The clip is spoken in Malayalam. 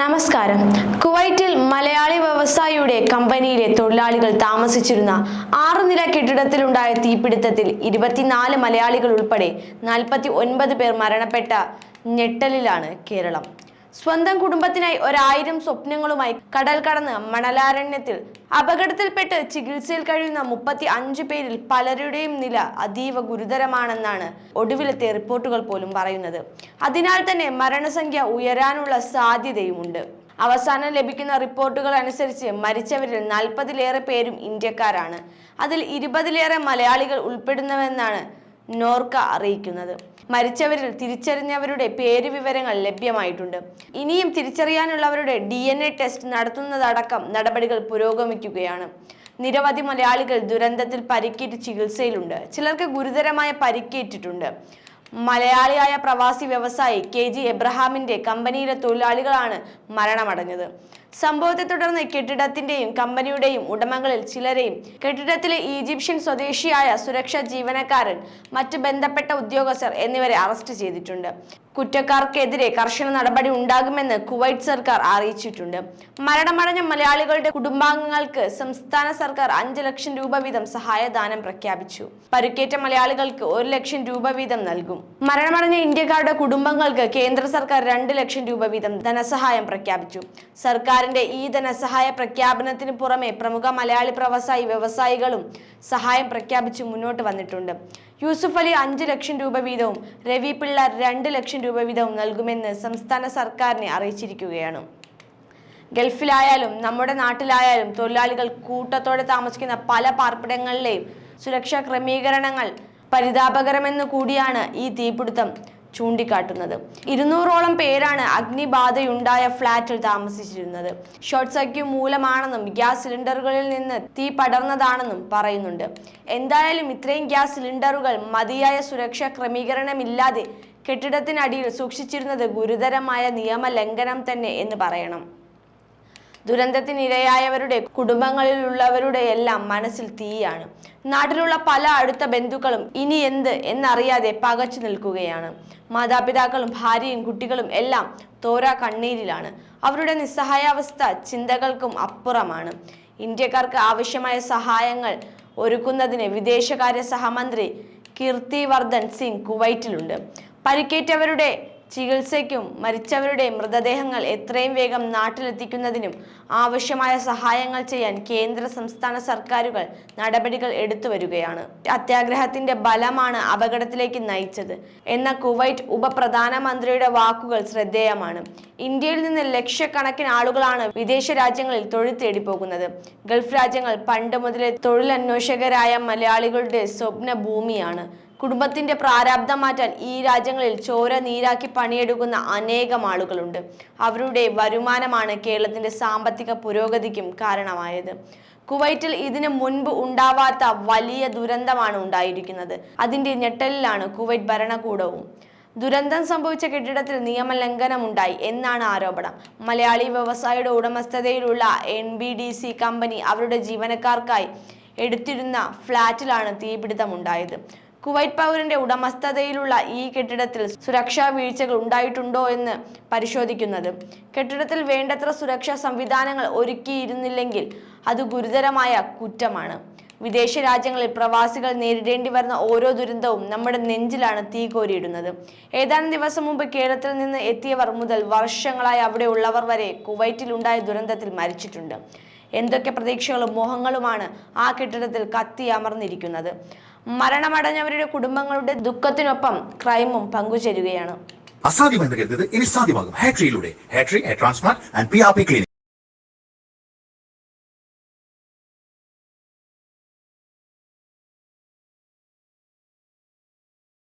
നമസ്കാരം. കുവൈറ്റിൽ മലയാളി വ്യവസായിയുടെ കമ്പനിയിലെ തൊഴിലാളികൾ താമസിച്ചിരുന്ന ആറ് നില കെട്ടിടത്തിലുണ്ടായ തീപിടുത്തത്തിൽ ഇരുപത്തിനാല് മലയാളികൾ ഉൾപ്പെടെ നാൽപ്പത്തി ഒൻപത് പേർ മരണപ്പെട്ട ഞെട്ടലിലാണ് കേരളം. സ്വന്തം കുടുംബത്തിനായി ഒരായിരം സ്വപ്നങ്ങളുമായി കടൽ കടന്ന് മണലാരണ്യത്തിൽ അപകടത്തിൽപ്പെട്ട് ചികിത്സയിൽ കഴിയുന്ന മുപ്പത്തി അഞ്ച് പേരിൽ പലരുടെയും നില അതീവ ഗുരുതരമാണെന്നാണ് ഒടുവിലത്തെ റിപ്പോർട്ടുകൾ പോലും പറയുന്നത്. അതിനാൽ തന്നെ മരണസംഖ്യ ഉയരാനുള്ള സാധ്യതയുമുണ്ട്. അവസാനം ലഭിക്കുന്ന റിപ്പോർട്ടുകൾ അനുസരിച്ച് മരിച്ചവരിൽ നാൽപ്പതിലേറെ പേരും ഇന്ത്യക്കാരാണ്. അതിൽ ഇരുപതിലേറെ മലയാളികൾ ഉൾപ്പെടുന്നുവെന്നാണ് നോർക്ക അറിയിക്കുന്നത്. മരിച്ചവരിൽ തിരിച്ചറിഞ്ഞവരുടെ പേര് വിവരങ്ങൾ ലഭ്യമായിട്ടുണ്ട്. ഇനിയും തിരിച്ചറിയാനുള്ളവരുടെ ഡി എൻ എ ടെസ്റ്റ് നടത്തുന്നതടക്കം നടപടികൾ പുരോഗമിക്കുകയാണ്. നിരവധി മലയാളികൾ ദുരന്തത്തിൽ പരിക്കേറ്റ് ചികിത്സയിലുണ്ട്. ചിലർക്ക് ഗുരുതരമായ പരിക്കേറ്റിട്ടുണ്ട്. മലയാളിയായ പ്രവാസി വ്യവസായി കെ ജി എബ്രഹാമിന്റെ കമ്പനിയിലെ തൊഴിലാളികളാണ് മരണമടഞ്ഞത്. സംഭവത്തെ തുടർന്ന് കെട്ടിടത്തിന്റെയും കമ്പനിയുടെയും ഉടമകളിൽ ചിലരെയും കെട്ടിടത്തിലെ ഈജിപ്ഷ്യൻ സ്വദേശിയായ സുരക്ഷാ ജീവനക്കാരൻ മറ്റ് ബന്ധപ്പെട്ട ഉദ്യോഗസ്ഥർ എന്നിവരെ അറസ്റ്റ് ചെയ്തിട്ടുണ്ട്. കുറ്റക്കാർക്കെതിരെ കർശന നടപടി ഉണ്ടാകുമെന്ന് കുവൈറ്റ് സർക്കാർ അറിയിച്ചിട്ടുണ്ട്. മരണമടഞ്ഞ മലയാളികളുടെ കുടുംബാംഗങ്ങൾക്ക് സംസ്ഥാന സർക്കാർ അഞ്ച് ലക്ഷം രൂപ വീതം സഹായദാനം പ്രഖ്യാപിച്ചു. പരുക്കേറ്റ മലയാളികൾക്ക് ഒരു ലക്ഷം രൂപ വീതം നൽകും. മരണമടഞ്ഞ ഇന്ത്യക്കാരുടെ കുടുംബങ്ങൾക്ക് കേന്ദ്ര സർക്കാർ രണ്ട് ലക്ഷം രൂപ വീതം ധനസഹായം പ്രഖ്യാപിച്ചു. സർക്കാരിന്റെ ഈ ധനസഹായ പ്രഖ്യാപനത്തിന് പുറമെ പ്രമുഖ മലയാളി പ്രവസായി വ്യവസായികളും സഹായം പ്രഖ്യാപിച്ച് മുന്നോട്ട് വന്നിട്ടുണ്ട്. യൂസുഫ് അലി അഞ്ച് ലക്ഷം രൂപ വീതവും രവി പിള്ള രണ്ട് ലക്ഷം രൂപ വീതവും നൽകുമെന്ന് സംസ്ഥാന സർക്കാരിനെ അറിയിച്ചിരിക്കുകയാണ്. ഗൾഫിലായാലും നമ്മുടെ നാട്ടിലായാലും തൊഴിലാളികൾ കൂട്ടത്തോടെ താമസിക്കുന്ന പല പാർപ്പിടങ്ങളിലെയും സുരക്ഷാ ക്രമീകരണങ്ങൾ പരിതാപകരമെന്ന് കൂടിയാണ് ഈ തീപിടുത്തം. ചൂണ്ടിക്കാട്ടുന്നത്. ഇരുന്നൂറോളം പേരാണ് അഗ്നിബാധയുണ്ടായ ഫ്ളാറ്റിൽ താമസിച്ചിരുന്നത്. ഷോർട്ട് സർക്യൂട്ട് മൂലമാണെന്നും ഗ്യാസ് സിലിണ്ടറുകളിൽ നിന്ന് തീ പടർന്നതാണെന്നും പറയുന്നുണ്ട്. എന്തായാലും ഇത്രയും ഗ്യാസ് സിലിണ്ടറുകൾ മതിയായ സുരക്ഷാ ക്രമീകരണമില്ലാതെ കെട്ടിടത്തിനടിയിൽ സൂക്ഷിച്ചിരുന്നത് ഗുരുതരമായ നിയമലംഘനം തന്നെ എന്ന് പറയണം. ദുരന്തത്തിനിരയായവരുടെ കുടുംബങ്ങളിലുള്ളവരുടെ എല്ലാം മനസ്സിൽ തീയാണ്. നാട്ടിലുള്ള പല അടുത്ത ബന്ധുക്കളും ഇനി എന്ത് എന്നറിയാതെ പകച്ചു നിൽക്കുകയാണ്. മാതാപിതാക്കളും ഭാര്യയും കുട്ടികളും എല്ലാം തോരാ കണ്ണീരിലാണ്. അവരുടെ നിസ്സഹായാവസ്ഥ ചിന്തകൾക്കും അപ്പുറമാണ്. ഇന്ത്യക്കാർക്ക് ആവശ്യമായ സഹായങ്ങൾ ഒരുക്കുന്നതിന് വിദേശകാര്യ സഹമന്ത്രി കീർത്തിവർദ്ധൻ സിംഗ് കുവൈറ്റിലുണ്ട്. പരിക്കേറ്റവരുടെ ചികിത്സയ്ക്കും മരിച്ചവരുടെ മൃതദേഹങ്ങൾ എത്രയും വേഗം നാട്ടിലെത്തിക്കുന്നതിനും ആവശ്യമായ സഹായങ്ങൾ ചെയ്യാൻ കേന്ദ്ര സംസ്ഥാന സർക്കാരുകൾ നടപടികൾ എടുത്തുവരികയാണ് അത്യാഗ്രഹത്തിന്റെ ബലമാണ് അപകടത്തിലേക്ക് നയിച്ചത്. എന്ന കുവൈറ്റ് ഉപപ്രധാനമന്ത്രിയുടെ വാക്കുകൾ ശ്രദ്ധേയമാണ്. ഇന്ത്യയിൽ നിന്ന് ലക്ഷക്കണക്കിന് ആളുകളാണ് വിദേശ രാജ്യങ്ങളിൽ തൊഴിൽ തേടി പോകുന്നത്. ഗൾഫ് രാജ്യങ്ങൾ പണ്ട് മുതലേ തൊഴിലന്വേഷകരായ മലയാളികളുടെ സ്വപ്ന ഭൂമിയാണ് കുടുംബത്തിന്റെ പ്രാരാബ്ദം മാറ്റാൻ ഈ രാജ്യങ്ങളിൽ ചോര നീരാക്കി പണിയെടുക്കുന്ന അനേകം ആളുകളുണ്ട്. അവരുടെ വരുമാനമാണ് കേരളത്തിന്റെ സാമ്പത്തിക പുരോഗതിക്കും കാരണമായത്. കുവൈറ്റിൽ ഇതിനു മുൻപ് ഉണ്ടാവാത്ത വലിയ ദുരന്തമാണ് ഉണ്ടായിരിക്കുന്നത്. അതിന്റെ ഞെട്ടലിലാണ് കുവൈറ്റ് ഭരണകൂടവും. ദുരന്തം സംഭവിച്ച കെട്ടിടത്തിൽ നിയമലംഘനമുണ്ടായി എന്നാണ് ആരോപണം. മലയാളി വ്യവസായിയുടെ ഉടമസ്ഥതയിലുള്ള N B D C company അവരുടെ ജീവനക്കാർക്കായി എടുത്തിരുന്ന ഫ്ളാറ്റിലാണ് തീപിടുത്തമുണ്ടായത്. കുവൈറ്റ് പൗരന്റെ ഉടമസ്ഥതയിലുള്ള ഈ കെട്ടിടത്തിൽ സുരക്ഷാ വീഴ്ചകൾ ഉണ്ടായിട്ടുണ്ടോ എന്ന് പരിശോധിക്കുന്നത്. കെട്ടിടത്തിൽ വേണ്ടത്ര സുരക്ഷാ സംവിധാനങ്ങൾ ഒരുക്കിയിരുന്നില്ലെങ്കിൽ അത് ഗുരുതരമായ കുറ്റമാണ്. വിദേശ രാജ്യങ്ങളിൽ പ്രവാസികൾ നേരിടേണ്ടി വരുന്ന ഓരോ ദുരന്തവും നമ്മുടെ നെഞ്ചിലാണ് തീ കോരിയിടുന്നത്. ഏതാനും ദിവസം മുമ്പ് കേരളത്തിൽ നിന്ന് എത്തിയവർ മുതൽ വർഷങ്ങളായി അവിടെ ഉള്ളവർ വരെ കുവൈറ്റിലുണ്ടായ ദുരന്തത്തിൽ മരിച്ചിട്ടുണ്ട്. എന്തൊക്കെ പ്രതീക്ഷകളും മോഹങ്ങളുമാണ് ആ കെട്ടിടത്തിൽ കത്തി അമർന്നിരിക്കുന്നത്. മരണമടഞ്ഞവരുടെ കുടുംബങ്ങളുടെ ദുഃഖത്തിനൊപ്പം ക്രൈമും പങ്കുചേരുകയാണ്. അസാധ്യമെന്ന് കരുതത് ഇനി സാധ്യമാകും. ഹാട്രിയിലൂടെ ഹാട്രി transplant and P R P clinic